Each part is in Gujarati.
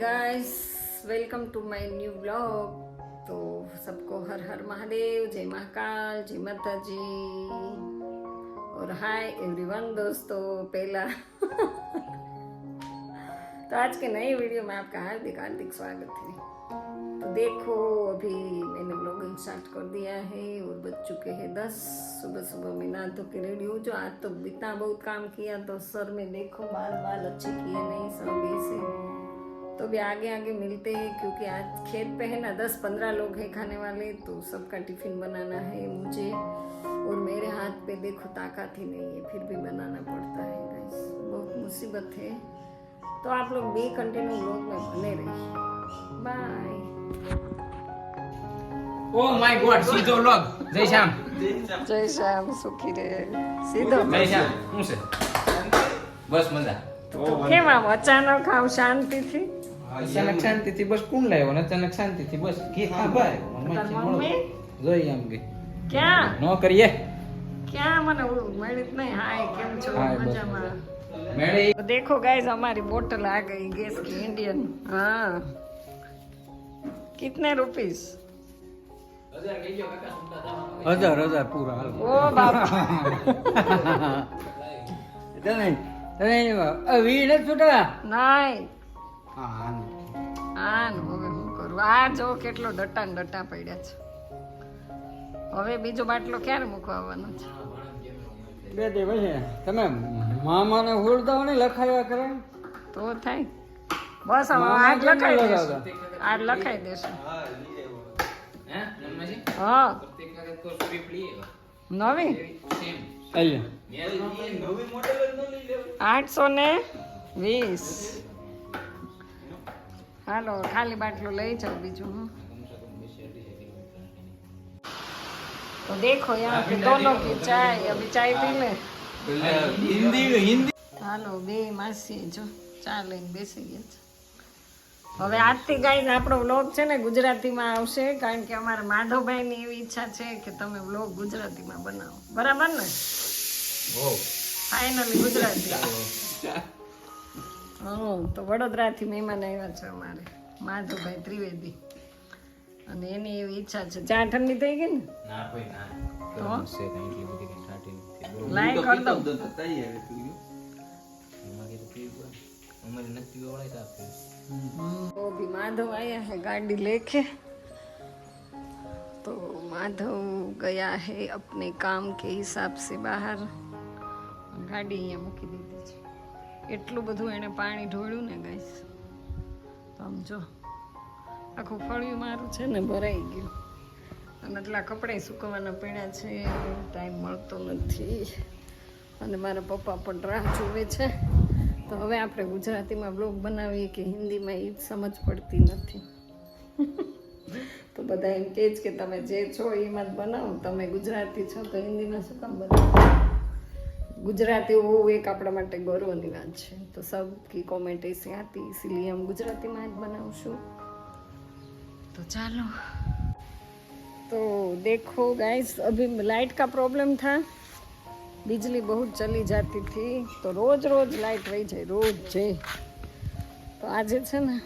Guys welcome to my new blog तो सबको हर हर महादेव, जय महाकाल, जय माता जी और हाय एवरीवन दोस्तों, पहला। तो आज के नए वीडियो में आपका हार्दिक हार्दिक स्वागत है। तो देखो, अभी मैंने ब्लॉगिंग स्टार्ट कर दिया है और बज चुके हैं दस। सुबह सुबह मैं नहा धो के रेडी हूँ जो आज तो इतना बहुत काम किया तो सर में देखो, बाल बाल अच्छे किए नहीं सब ऐसे। तो भी आगे आगे मिलते हैं, क्योंकि आज खेत पे है ना, दस पंद्रह लोग हैं खाने वाले तो सबका टिफ़िन बनाना है मुझे। और मेरे हाथ पे देखो, ताकत ही नहीं है, फिर भी बनाना पड़ता है बहुत मुसीबत है। तो आप लोग भी कंटिन्यू ब्लॉग में बने रहिए। बाय ઓ માય ગોડ સીધો લોગ. જય શ્યામ. જય શ્યામ સુખી રે. સીધો. જય શ્યામ. શું છે? બસ મજા. કેમ આમ અચાનક આમ શાંતિથી? અચાનક શાંતિથી બસ કોણ લાવ્યો ને અચાનક શાંતિથી બસ. કે આ ભાઈ. મમ્મી? જોઈ આમ કે ક્યાં? નો કરીએ. ક્યાં? મને મળ્યું નહીં. હાય કેમ છો? મજામાં? દેખો ગાઈઝ અમારી બોટલ આ ગઈ ગેસ ઇન્ડિયન હા. कितने रुपीस હજાર હજાર પૂરા હાલ ओ बाप તને તને વી નથી છૂટા नहीं હા હા ને હવે શું કરું આ જો કેટલો ડટા ને ડટા પડ્યા છે હવે બીજો બાટલો ક્યારે મૂકવા આવવાનો છે બે દે પછી તમે મામાને હુળદાઓ ને લખાયા કરે તો થાય બસ હવે મામા આજ કેમ લખાઈ લગાવતા? દેશું આજ લખાઈ દેશું હે મમ્માજી હા પ્રત્યેક વાર તો સ્ક્રિપ્ટ લઈએ નવી સેમ અહીંયા આઠસો ને વીસ હાલો ખાલી બાટલો લઈ જાઓ બીજું હું तो देखो यहाँ पे दोनों की चाय अभी चाय पी ले હિન્દી હિન્દી હાલો બે માસી જો ચા લઈને બેસી ગયા છે હવે આજથી ગાઈઝ આપણો વ્લોગ છે ને ગુજરાતીમાં આવશે કારણ કે અમારે માધવભાઈની એવી ઈચ્છા છે કે તમે વ્લોગ ગુજરાતીમાં બનાવો. બરાબર ને? ફાઇનલી ગુજરાતી. હું તો વડોદરાથી મહેમાન આવ્યા છે અમારે માધવભાઈ ત્રિવેદી. અને એની એવી ઈચ્છા છે. ચા ઠંડી થઈ ગઈ ને? લાઈક કર દો અમારે તો પીવું અમારે નથી પીવા વાળા સાહેબ तो भी माधव आया है गाड़ी लेके तो माधव गया है अपने काम के हिसाब से બહાર ગાડી અહીંયા મૂકી દીધી છે એટલું બધું એણે પાણી ઢોળ્યું ને ગાઈસ તો આમ જો આખું ફળિયું મારું છે ને ભરાઈ ગયું અને એટલા કપડાં સુકવવાના પડ્યા છે ટાઈમ મળતો નથી અને મારા પપ્પા પણ રાહ જોવે છે તો હવે આપણે ગુજરાતીમાં બ્લોગ બનાવીએ કે હિન્દીમાં એ સમજ પડતી નથી. તો બધા એમ કહે છે કે તમે જે છો એમાં જ બનાવો, તમે ગુજરાતી છો તો હિન્દીમાં શું કામ બનાવો? ગુજરાતી હોવું એક આપણા માટે ગૌરવની વાત છે. તો સબ કી કોમેન્ટ એસી હતી ઇસીલીએ હમ ગુજરાતીમાં જ બનાવશું. તો ચાલો. તો દેખો गाइस અભી લાઇટ કા प्रॉब्लम था बिजली बहुत चली जाती थी तो રોજ રોજ લાઇટ વહી જાય રોજ જઈ તો આજે છે ને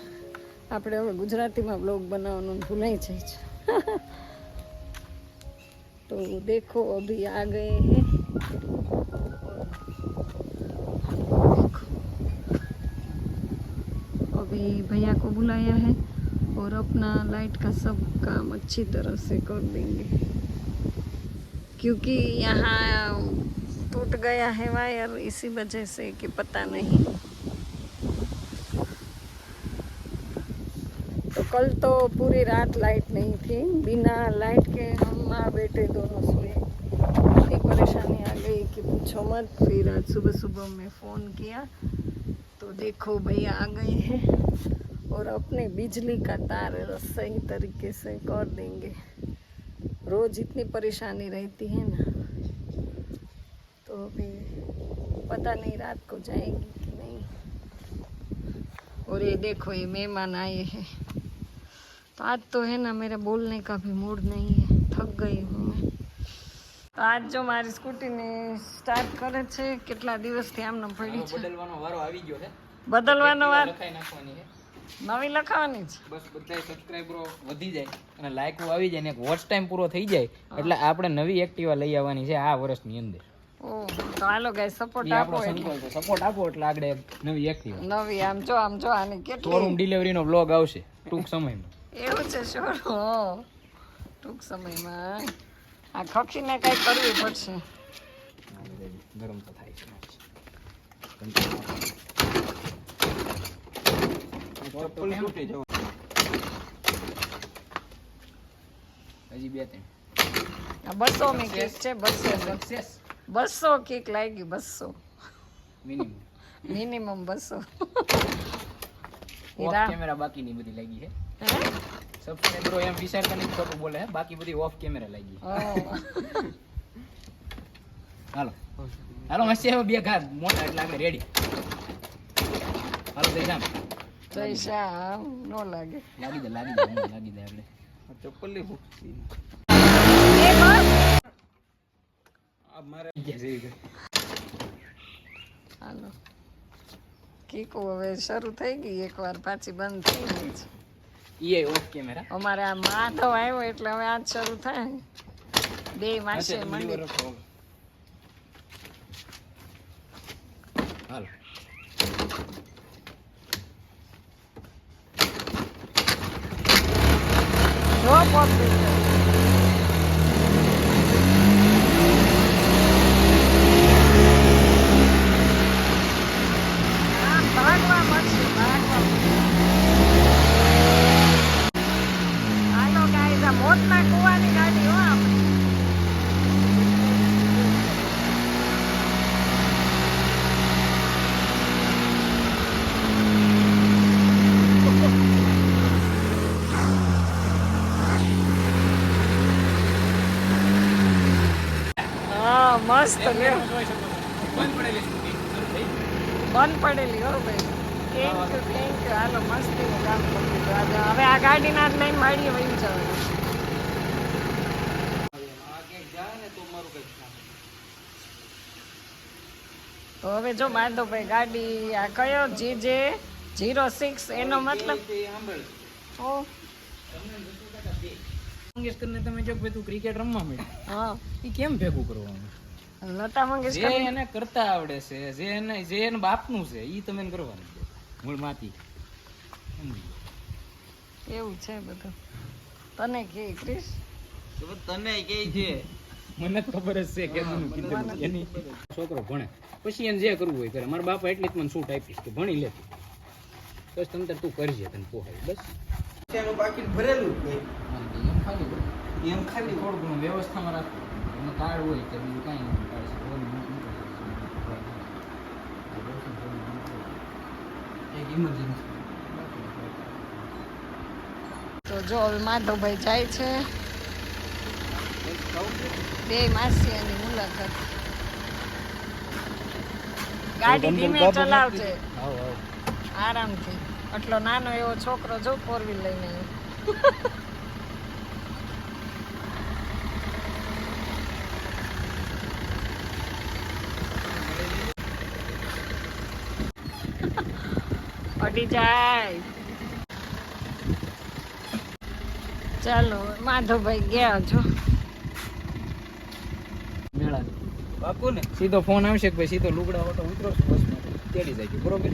આપણે હવે ગુજરાતીમાં બ્લોગ બનાવવાનું ભૂલાઈ જાય છે તો દેખો અભી આ ગયે હે अभी भैया को बुलाया है और अपना लाइट का सब काम अच्छी तरह से कर देंगे क्योंकि यहाँ टूट गया है वायर, इसी वजह से कि पता नहीं। तो कल तो पूरी रात लाइट नहीं थी। बिना लाइट के हम माँ बेटे दोनों सोए। इतनी परेशानी आ गई कि पूछो मत। फिर आज सुबह सुबह में फ़ोन किया। तो देखो भैया आ गए हैं और अपने बिजली का तार सही तरीके से कर देंगे। रोज इतनी परेशानी रहती है ना। तो अभी पता नहीं रात को जाएगी कि नहीं और ये देखो ये मेहमान आए हैं तो आज तो है ना मेरा बोलने का भी मूड नहीं है थक गई हूँ मैं તો આજ જો મારી સ્કૂટીને સ્ટાર્ટ કરે છે કેટલા દિવસથી આમને પડી છે બદલવાનો વારો આવી ગયો છે બદલવાનો વાર લખાઈ નાખવાની છે નવી લખાવાની છે બસ બધા સબસ્ક્રાઇબરો વધી જાય અને લાઈકો આવી જાય ને એક વોચ ટાઈમ પૂરો થઈ જાય એટલે આપણે નવી એક્ટિવા લઈ આવવાની છે આ વર્ષની અંદર ઓહ તો હાલો ગાય સપોર્ટ આપો સપોર્ટ આપો એટલે આગળ નવી એક્ટિવા નવી આમ જો આમ જો આની કેટલી શોરૂમ ડિલિવરીનો બ્લોગ આવશે ટૂંક સમયમાં. એવું છે શોર ટૂંક સમયમાં. આ ખખીને કઈ કરવી પડશે. ગરમ તો થાય છે. હજી બે ત્રણ. આ બસો મી કેસ છે બસો સક્સેસ બસો કેક લાગી બસો મિનિમમ મિનિમમ બસો ઓફ હીરા કેમેરા બાકીની બધી લાગી છે હે? સબસ્ક્રાઇબરો એમ વિચારતા નથી ખોટું બોલે હે બાકી બધી ઓફ કેમેરા લાગી છે. ઓહ. હાલો હાલો મસ્તી હવે બે ઘા મોટા એટલે આપણે રેડી હાલો જઈ જામ જય શ્યામ નો લાગે લાગી દે લાગી દે હમણાં લાગી દે આપણે ચપ્પલ લે એ બસ મારે ગયા હાલો. કીકુ હવે શરૂ થઈ ગઈ એકવાર પાછી બંધ થઈ ગઈ છે. ઈ ઓફ કેમેરા અમારે આ માધવ આવ્યો એટલે હવે આજ શરૂ થાય. બે માસે મંડી. હાલો. જો પબ્લિક આમ ભાગવા મળશે ભાગવા હાલો ગાઈઝ આ મોટના કુવાની ગાડી હો આપણી હા મસ્ત ને. બંધ પડેલી હો ભાઈ. થેન્ક યુ થેન્ક યુ હાલો મસ્તીનું કામ કરી દીધું હવે આ ગાડીના જ લઈને વાડીએ વહી જવાનું. તો મારું કંઈક તો હવે જો માધવભાઈ ગાડી આ કયો? જી જે જીરો સિક્સ. એનો મતલબ. ઓ. મંગેશકરને તમે જો ભાઈ તું ક્રિકેટ રમવા માંડી હા. એ કેમ ભેગું કરવાનું? લતા જે મંગેશકર એને કરતા આવડે છે જે એને જે એને બાપનું છે ઈ તમે કરવાનું છે મૂળ માથી એવું છે બધું. તને કે ક્રિશ? તને કે છે? મને ખબર જ છે કે તું કીધું એની છોકરો ભણે. પછી એને જે કરવું હોય કરે. મારા બાપા એટલે જ મને છૂટ આપીશ કે ભણી લે તું. બસ તમ તાર તું કરજે તને પોહાય. બસ. એનું બાકી ભરેલું જ એમ ખાલી એમ ખાલી થોડું ઘણું વ્યવસ્થામાં રાખવું. એમાં કાર્ડ હોય કે બીજું કાંઈ નહીં કાર્ડ છે ફોન એક ઇમરજન્સી તો જો હવે માધવભાઈ જાય છે. બે માસીઓની મુલાકાત. ગાડી ધીમે ચલાવજે. આરામથી. આટલો નાનો એવો છોકરો જો ફોર વ્હીલ લઈને જાય. ચાલો માધવભાઈ ગયા છો. મેળા. બાપુ ને સીધો ફોન આવશે કે ભાઈ સીધો લુગડા ઓટો ઉતરો છો બસમાં તેડી જાય બરોબર?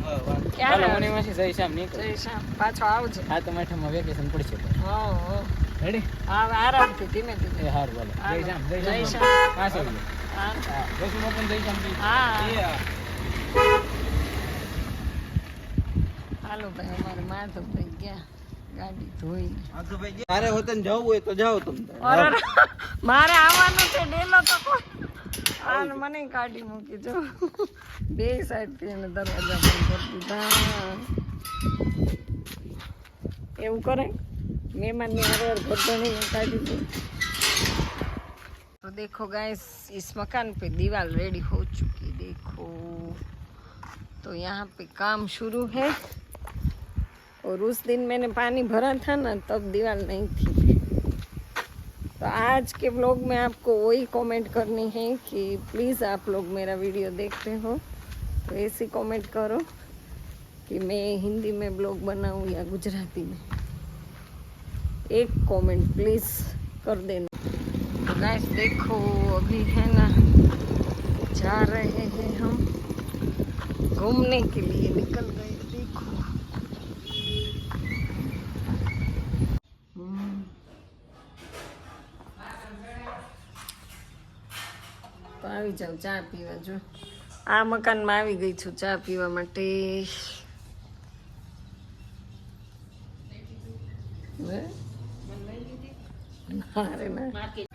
ચાલો મને એમાંથી જઈ શામ નીકળ. જઈ શામ પાછો આવજે. આ તો માઠામાં વેકેશન પડશે. હા હા. રેડી હા આરામથી ધીમે ધીમે. એ હાર બોલો જઈ શામ જઈ શામ. હા. હા હા બસમાં પણ જય હા. એ હાલો ભાઈ અમારે માધવભાઈ ગયા ગાડી ધોઈને તારે હોતન જવું હોય તો જાઓ તમે અરે મારે આવવાનું છે ડેલો તો કોઈ આને મને કાઢી મૂકી જો બે સાઈડ થી એને દરવાજા બંધ કરી દીધા એવું કરે મહેમાનની હરવાર ભરધણીને કાઢી દે तो देखो गाइस इस मकान पे दीवार रेडी हो चुकी देखो तो यहाँ पे काम शुरू है और उस दिन मैंने पानी भरा था ना, तब दीवार नहीं थी। तो आज के ब्लॉग में आपको वही कमेंट करनी है कि प्लीज़ आप लोग मेरा वीडियो देखते हो। तो ऐसी कमेंट करो कि मैं हिंदी में ब्लॉग बनाऊँ या गुजराती में। एक कमेंट प्लीज़ कर देना। तो देखो, अभी है ना, जा रहे हैं हम घूमने के लिए, निकल गए। આવી જાઉં ચા પીવા જો. આ મકાનમાં આવી ગઈ છું ચા પીવા માટે. અરે ના